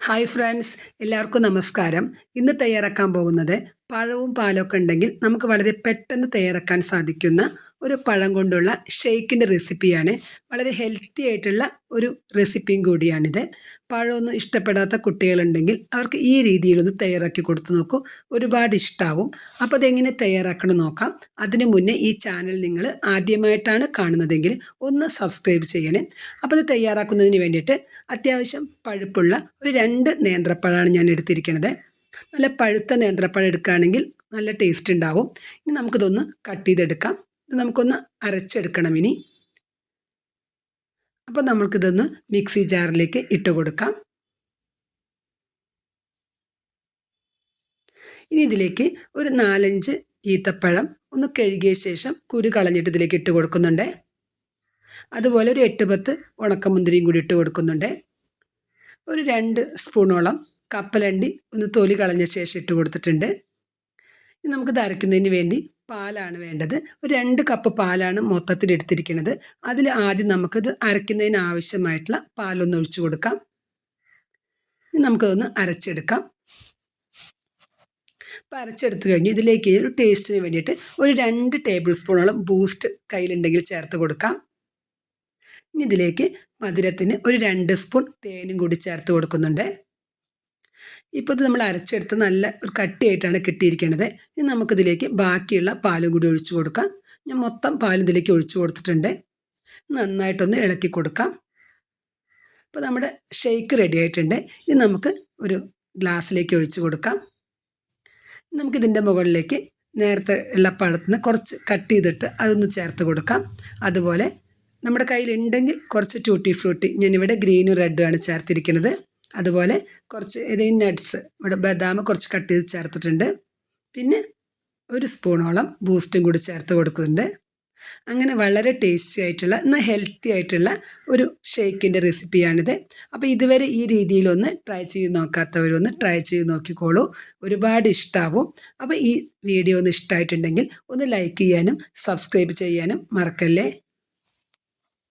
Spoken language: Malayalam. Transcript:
ഹായ് ഫ്രണ്ട്സ് എല്ലാവർക്കും നമസ്കാരം. ഇന്ന് തയ്യാറാക്കാൻ പോകുന്നത് പഴവും പാലൊക്കെ ഉണ്ടെങ്കിൽ നമുക്ക് വളരെ പെട്ടെന്ന് തയ്യാറാക്കാൻ സാധിക്കുന്ന ഒരു പഴം കൊണ്ടുള്ള ഷെയ്ക്കിന്റെ റെസിപ്പിയാണ്. വളരെ ഹെൽത്തി ആയിട്ടുള്ള ഒരു റെസിപ്പിയും കൂടിയാണിത്. പഴമൊന്നും ഇഷ്ടപ്പെടാത്ത കുട്ടികളുണ്ടെങ്കിൽ അവർക്ക് ഈ രീതിയിലൊന്ന് തയ്യാറാക്കി കൊടുത്തു നോക്കൂ. ഒരുപാട് ഇഷ്ടമാവും അപ്പോൾ അതെങ്ങനെ തയ്യാറാക്കണം നോക്കാം. അതിനു മുന്നേ ഈ ചാനൽ നിങ്ങൾ ആദ്യമായിട്ടാണ് കാണുന്നതെങ്കിൽ ഒന്ന് സബ്സ്ക്രൈബ് ചെയ്യണേ. അപ്പോൾ അത് തയ്യാറാക്കുന്നതിന് വേണ്ടിയിട്ട് അത്യാവശ്യം പഴുപ്പുള്ള ഒരു രണ്ട് നേന്ത്രപ്പഴമാണ് ഞാൻ എടുത്തിരിക്കുന്നത് നല്ല പഴുത്ത നേന്ത്രപ്പഴം എടുക്കുകയാണെങ്കിൽ നല്ല ടേസ്റ്റ് ഉണ്ടാവും. ഇനി നമുക്കിതൊന്ന് കട്ട് ചെയ്തെടുക്കാം. നമുക്കൊന്ന് അരച്ചെടുക്കണം ഇനി. അപ്പോൾ നമുക്കിതൊന്ന് മിക്സി ജാറിലേക്ക് ഇട്ട് കൊടുക്കാം. ഇനി ഇതിലേക്ക് ഒരു നാലഞ്ച് ഈത്തപ്പഴം ഒന്ന് കഴുകിയ ശേഷം കുരു കളഞ്ഞിട്ട് ഇതിലേക്ക് ഇട്ട് കൊടുക്കുന്നുണ്ട്. അതുപോലെ ഒരു എട്ട് പത്ത് ഉണക്കമുന്തിരിയും കൂടി ഇട്ട് കൊടുക്കുന്നുണ്ട്. ഒരു രണ്ട് സ്പൂണോളം കപ്പലണ്ടി ഒന്ന് തൊലി കളഞ്ഞ ശേഷം ഇട്ട് കൊടുത്തിട്ടുണ്ട്. നമുക്ക് തരക്കുന്നതിന് വേണ്ടി പാലാണ് വേണ്ടത്. ഒരു രണ്ട് കപ്പ് പാലാണ് മൊത്തത്തിൽ എടുത്തിരിക്കുന്നത്. അതിൽ ആദ്യം നമുക്കിത് അരയ്ക്കുന്നതിന് ആവശ്യമായിട്ടുള്ള പാലൊന്ന് ഒഴിച്ചു കൊടുക്കാം. നമുക്കതൊന്ന് അരച്ചെടുക്കാം. അപ്പോൾ അരച്ചെടുത്ത് കഴിഞ്ഞ് ഇതിലേക്ക് ഒരു ടേസ്റ്റിന് വേണ്ടിയിട്ട് ഒരു രണ്ട് ടേബിൾ സ്പൂണോളം ബൂസ്റ്റ് കയ്യിലുണ്ടെങ്കിൽ ചേർത്ത് കൊടുക്കാം. ഇനി ഇതിലേക്ക് മധുരത്തിന് ഒരു രണ്ട് സ്പൂൺ തേനും കൂടി ചേർത്ത് കൊടുക്കുന്നുണ്ട്. ഇപ്പോൾ ഇത് നമ്മൾ അരച്ചെടുത്ത് നല്ല ഒരു കട്ടിയായിട്ടാണ് കിട്ടിയിരിക്കുന്നത് ഇനി നമുക്കിതിലേക്ക് ബാക്കിയുള്ള പാലും കൂടി ഒഴിച്ചു കൊടുക്കാം. ഞാൻ മൊത്തം പാലും ഇതിലേക്ക് ഒഴിച്ചു കൊടുത്തിട്ടുണ്ട്. നന്നായിട്ടൊന്ന് ഇളക്കി കൊടുക്കാം. അപ്പോൾ നമ്മുടെ ഷെയ്ക്ക് റെഡി ആയിട്ടുണ്ട്. ഇനി നമുക്ക് ഒരു ഗ്ലാസ്സിലേക്ക് ഒഴിച്ചു കൊടുക്കാം. നമുക്കിതിന്റെ മുകളിലേക്ക് നേരത്തെ ഉള്ള പഴത്തിന് കുറച്ച് കട്ട് ചെയ്തിട്ട് അതൊന്ന് ചേർത്ത് കൊടുക്കാം. അതുപോലെ നമ്മുടെ കയ്യിലുണ്ടെങ്കിൽ കുറച്ച് ടൂട്ടി ഫ്രൂട്ടി ഞാനിവിടെ ഗ്രീനും റെഡുമാണ് ചേർത്തിരിക്കുന്നത് അതുപോലെ കുറച്ച് ഏതെങ്കിലും നട്ട്സ് ഇവിടെ ബദാം കുറച്ച് കട്ട് ചെയ്ത് ചേർത്തിട്ടുണ്ട്. പിന്നെ ഒരു സ്പൂണോളം ബൂസ്റ്റും കൂടി ചേർത്ത് കൊടുക്കുന്നുണ്ട്. അങ്ങനെ വളരെ ടേസ്റ്റി ആയിട്ടുള്ള എന്നാൽ ഹെൽത്തി ആയിട്ടുള്ള ഒരു ഷേക്കിന്റെ റെസിപ്പിയാണിത് അപ്പോൾ ഇതുവരെ ഈ രീതിയിലൊന്ന് ട്രൈ ചെയ്ത് നോക്കാത്തവരൊന്ന് ട്രൈ ചെയ്ത് നോക്കിക്കോളൂ. ഒരുപാട് ഇഷ്ടമാവും അപ്പോൾ ഈ വീഡിയോ ഒന്ന് ഇഷ്ടമായിട്ടുണ്ടെങ്കിൽ ഒന്ന് ലൈക്ക് ചെയ്യാനും സബ്സ്ക്രൈബ് ചെയ്യാനും മറക്കല്ലേ?